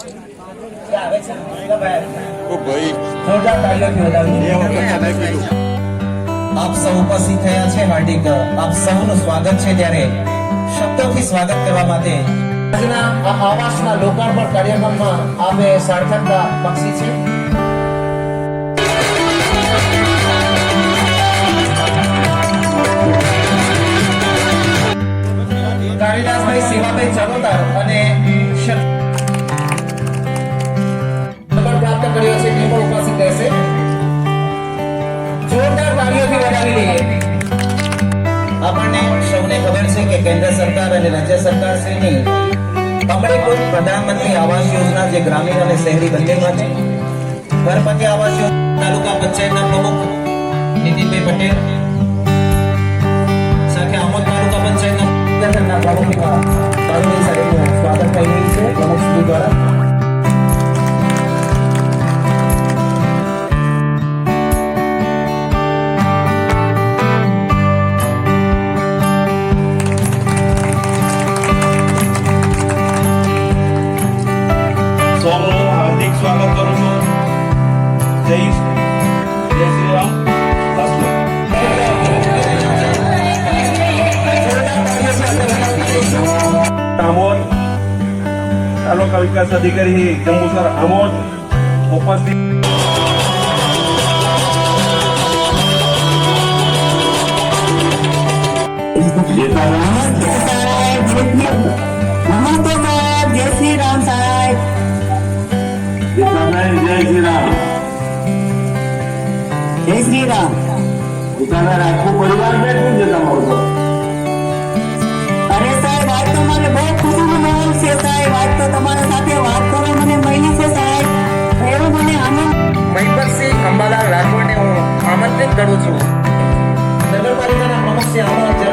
આપ સૌ ઉપસ્થિત થયા છે હાર્દિક. આપ સૌનું સ્વાગત છે ત્યારે શબ્દોથી સ્વાગત કરવા માટે. આજના આ આવાસના લોકાર્પણ કાર્યક્રમમાં આપે સાર્થકતા બક્ષી છે? કાળીદાસભાઈ સેવાભાઈ ચરોતર અને આપણને સૌને ખબર છે કે કેન્દ્ર સરકાર અને રાજ્ય સરકાર શ્રીની અમરેકોટ પ્રધાનમંત્રી આવાસ યોજના જે ગ્રામીણ અને શહેરી બંને માટે ગણપતિ આવાસ યોજના તાલુકા પંચાયતના પ્રમુખ નીતિનભાઈ પટેલ, સાથે આમોદ તાલુકા પંચાયતના પ્રમુખ સૌનું હાર્દિક સ્વાગત કરું છું જય જય શ્રી રામ વાસુ આમોદ તાલુકા વિકાસ અધિકારી જંબુસર આમોદ ઉપસ્થિત નમસ્તે બધાને જય શ્રી રામ. જય શ્રી રામ. આખું પરિવાર બેઠું છે તમારું તો. અરે સાહેબ આજ તો મને બહુ ખુશીનો માહોલ છે સાહેબ. આજ તો તમારા સાથે વાત કરવા મને મળી છે સાહેબ. એવો મને આનંદ મહિપતસિંહ ખંભાલાલ રાઠોડને હું આમંત્રિત કરું છું. નગરપાલિકાના પ્રમુખ શ્રી આમંત્રણ